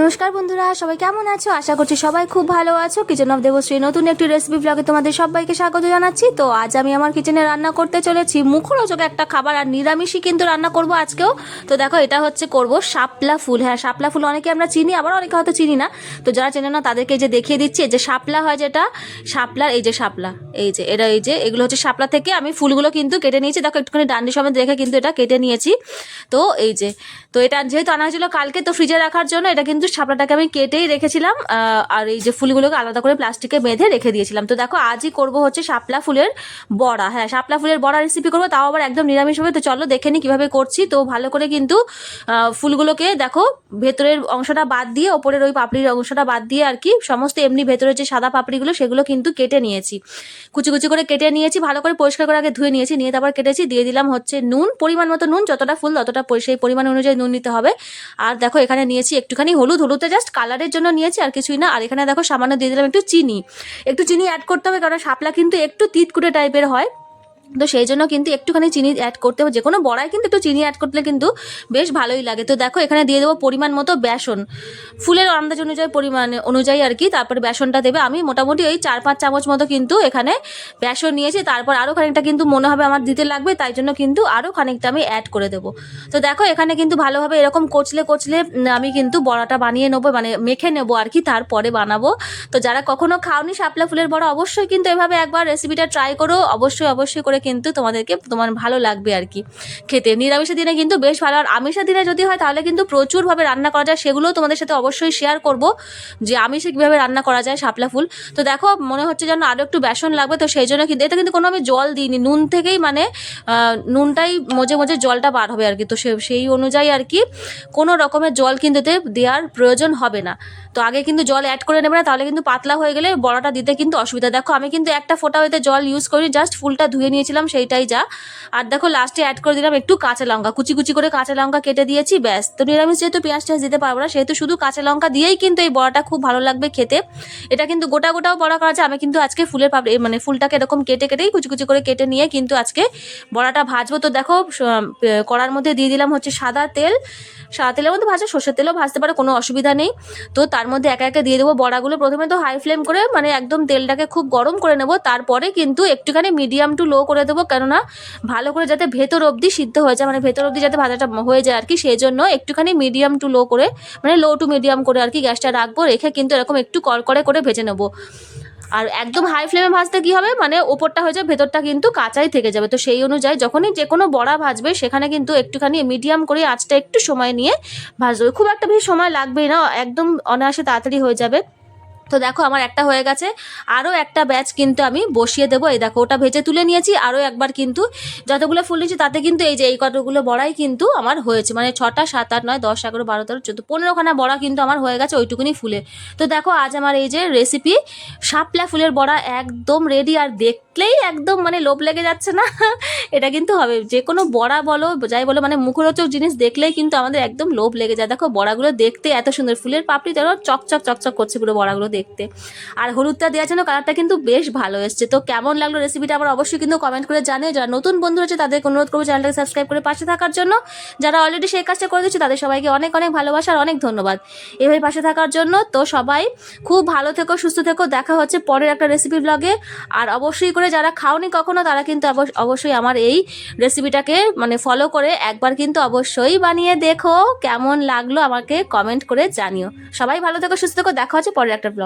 নমস্কার বন্ধুরা, সবাই কেমন আছো? আশা করছি সবাই খুব ভালো আছো। কিচেন অফ দেবশ্রী নতুন একটি রেসিপি ব্লগে তোমাদের সবাইকে স্বাগত জানাচ্ছি। তো আজ আমি আমার কিচেনে রান্না করতে চলেছি মুখরোচক একটা খাবার আর নিরামিষই কিন্তু রান্না করব আজকেও। তো দেখো, এটা হচ্ছে করব শাপলা ফুল। হ্যাঁ শাপলা ফুল অনেকে আমরা চিনি, আবার অনেকে হয়তো চিনি না। তো যারা চেনে না, তাদেরকে যে দেখিয়ে দিচ্ছি যে শাপলা হয় যেটা, শাপলার এই যে শাপলা, এই যে, এটা এই যে, এগুলো হচ্ছে শাপলা থেকে আমি ফুলগুলো কিন্তু কেটে নিয়েছি। দেখো, একটুখানি ডান্ডি সমেত রেখে কিন্তু এটা কেটে নিয়েছি। তো এই যে, তো এটা যেহেতু আনা হয়েছিল কালকে, তো ফ্রিজে রাখার জন্য এটা কিন্তু শাপলাটাকে আমি কেটেই রেখেছিলাম আর এই যে ফুলগুলোকে আলাদা করে প্লাস্টিকে বেঁধে রেখে দিয়েছিলাম। তো দেখো, আজই করব হচ্ছে শাপলা ফুলের বড়া। হ্যাঁ শাপলা ফুলের বড়া রেসিপি করব, তাও আবার একদম নিরামিষভাবে তো চলো দেখে নিই কীভাবে করছি। তো ভালো করে কিন্তু ফুলগুলোকে দেখো, ভেতরের অংশটা বাদ দিয়ে, ওপরের ওই পাপড়ির অংশটা বাদ দিয়ে আর কি, সমস্ত এমনি ভেতরের যে সাদা পাপড়িগুলো, সেগুলো কিন্তু কেটে নিয়েছি। কুচি কুচি করে কেটে নিয়েছি, ভালো করে পরিষ্কার করে আগে ধুয়ে নিয়েছি, নিয়ে তারপর কেটেছি, দিয়ে দিলাম হচ্ছে নুন, পরিমাণ মতো নুন, যতটা ফুল ততটা সেই পরিমাণ অনুযায়ী নুন নিতে হবে। আর দেখো, এখানে নিয়েছি একটুখানি হলুদ হলুদে জাস্ট কালারের জন্য নিয়েছি, আর কিছুই না। আর এখানে দেখো সামান্য দিয়ে দিলাম একটু চিনি। একটু চিনি অ্যাড করতে হবে, কারণ শাপলা কিন্তু একটু তিতকুটে টাইপের হয়। তো সেই জন্য কিন্তু একটুখানি চিনি অ্যাড করতে হবে। যে কোনো বড়ায় কিন্তু একটু চিনি অ্যাড করলে কিন্তু বেশ ভালোই লাগে। তো দেখো, এখানে দিয়ে দেবো পরিমাণ মতো বেসন। ফুলের আন্দাজ অনুযায়ী পরিমাণ অনুযায়ী আর কি, তারপরে বেসনটা দেবে। আমি মোটামুটি ওই চার পাঁচ চামচ মতো কিন্তু এখানে বেসন নিয়েছি। তারপর আরও খানিকটা কিন্তু মনে হবে আমার দিতে লাগবে, তাই জন্য কিন্তু আরও খানিকটা আমি অ্যাড করে দেবো। তো দেখো, এখানে কিন্তু ভালোভাবে এরকম কচলে কচলে আমি কিন্তু বড়াটা বানিয়ে নেব মানে মেখে নেব আর কি, তারপরে বানাবো। তো যারা কখনো খাওনি শাপলা ফুলের বড়া, অবশ্যই কিন্তু এভাবে একবার রেসিপিটা ট্রাই করো। অবশ্যই অবশ্যই করে কিন্তু তোমাদেরকে, তোমার ভালো লাগবে আর কি খেতে। নিরামিষের দিনে কিন্তু বেশ ভালো। আর আমিষের দিনে যদি হয়, তাহলে কিন্তু প্রচুরভাবে রান্না করা যায়। সেগুলোও তোমাদের সাথে অবশ্যই শেয়ার করব যে আমিষে কীভাবে রান্না করা যায় শাপলা ফুল। তো দেখো, মনে হচ্ছে যেন আরও একটু বেসন লাগবে। তো সেই জন্য কিন্তু, এটা কিন্তু কোনো আমি জল দিইনি। নুন থেকেই মানে নুনটাই মজে মজে জলটা বার হবে আর কি। তো সেই অনুযায়ী আর কি কোনো রকমের জল কিন্তু এতে দেওয়ার প্রয়োজন হবে না। তো আগে কিন্তু জল অ্যাড করে নেবে না, তাহলে কিন্তু পাতলা হয়ে গেলে বড়াটা দিতে কিন্তু অসুবিধা। দেখো, আমি কিন্তু একটা ফোঁটা হইতে জল ইউজ করি জাস্ট ফুলটা ধুয়ে নিয়েছিলাম সেইটাই যা। আর দেখো লাস্টে অ্যাড করে দিলাম একটু কাঁচা লঙ্কা। কুচি কুচি করে কাঁচা লঙ্কা কেটে দিয়েছি, ব্যাস। তো নিরামিষ যেহেতু পেঁয়াজ টেয়াজ দিতে পারব না, সেহেতু শুধু কাঁচা লঙ্কা দিয়েই কিন্তু এই বড়াটা খুব ভালো লাগবে খেতে। এটা কিন্তু গোটা গোটাও বড়া করা যায়, আমি কিন্তু আজকে ফুলের পাপড়ি মানে ফুলটাকে এরকম কেটে কেটেই কুচি কুচি করে কেটে নিয়ে কিন্তু আজকে বড়াটা ভাজবো। তো দেখো কড়ার মধ্যে দিয়ে দিলাম হচ্ছে সাদা তেল। সাদা তেলের মধ্যে ভাজা সর্ষের তেলও ভাজতে পারে, কোনো অসুবিধা নেই। তো তার মধ্যে একে একে দিয়ে দেবো বড়াগুলো। প্রথমে তো হাই ফ্লেম করে মানে একদম তেলটাকে খুব গরম করে নেব, তারপরে কিন্তু একটুখানি মিডিয়াম টু লো করে দেবো। কেননা ভালো করে যাতে ভেতর অবধি সিদ্ধ হয়ে যায় মানে ভেতর অবধি যাতে ভাজাটা হয়ে যায় আর কি সেই জন্য একটুখানি মিডিয়াম টু লো করে মানে লো টু মিডিয়াম করে আর কি গ্যাসটা রাখব, রেখে কিন্তু এরকম একটু কড়কড়ে করে ভেজে নেব। আর একদম হাই ফ্লেমে ভাজতে কি হবে? মানে ওপরটা হয়ে যাবে, ভেতরটা কিন্তু কাঁচাই থেকে যাবে। তো সেই অনুযায়ী যখনই যে কোনো বড়া ভাজবে, সেখানে কিন্তু একটুখানি মিডিয়াম করে আঁচটা একটু সময় নিয়ে ভাজবে খুব একটা বেশি সময় লাগবেই না, একদম অনায়াসে তাড়াতাড়ি হয়ে যাবে। তো দেখো, আমার একটা হয়ে গেছে। আরও একটা ব্যাচ কিন্তু আমি বসিয়ে দেবো। এই দেখো, ওটা ভেজে তুলে নিয়েছি। আরও একবার কিন্তু যতগুলো ফুল নিয়েছি তাতে কিন্তু এই যে এই কতগুলো বড়াই কিন্তু আমার হয়েছে। মানে ছটা, সাত, আট, নয়, দশ, এগারো, বারো, তেরো, চোদ্দ, পনেরোখানা বড়া কিন্তু আমার হয়ে গেছে ওইটুকুনি ফুলে। তো দেখো, আজ আমার এই যে রেসিপি শাপলা ফুলের বড়া একদম রেডি আর দেখলেই একদম মানে লোভ লেগে যাচ্ছে না। এটা কিন্তু হবে। যে কোনো বড়া বলো, যাই বলো মানে মুখরোচক জিনিস দেখলেই কিন্তু আমাদের একদম লোভ লেগে যায়। দেখো, বড়াগুলো দেখতে এত সুন্দর। ফুলের পাপড়ি যেন চকচক চকচক করছে পুরো বড়াগুলো দেখতে। আর হলুদটা দেওয়ার জন্য কালারটা কিন্তু বেশ ভালো এসছে। তো কেমন লাগল রেসিপিটা আবার অবশ্যই কিন্তু কমেন্ট করে জানিয়ে যারা নতুন বন্ধু আছে তাদেরকে অনুরোধ করব চ্যানেলটাকে সাবস্ক্রাইব করে পাশে থাকার জন্য। যারা অলরেডি সেই কাজটা করে দিচ্ছে তাদের সবাইকে অনেক অনেক ভালোবাসা আর অনেক ধন্যবাদ। এভাবে পাশে থাকার জন্য তো সবাই খুব ভালো থেকো, সুস্থ থেকো। দেখা হচ্ছে পরের একটা রেসিপি ব্লগে আর অবশ্যই করে যারা খাওনি কখনো, তারা কিন্তু অবশ্য- অবশ্যই আমার এই রেসিপিটাকে মানে ফলো করে একবার কিন্তু অবশ্যই বানিয়ে দেখো। কেমন লাগল আমাকে কমেন্ট করে জানিও। সবাই ভালো থেকো, সুস্থ থেকো। দেখা হচ্ছে পরের একটা ব্লগ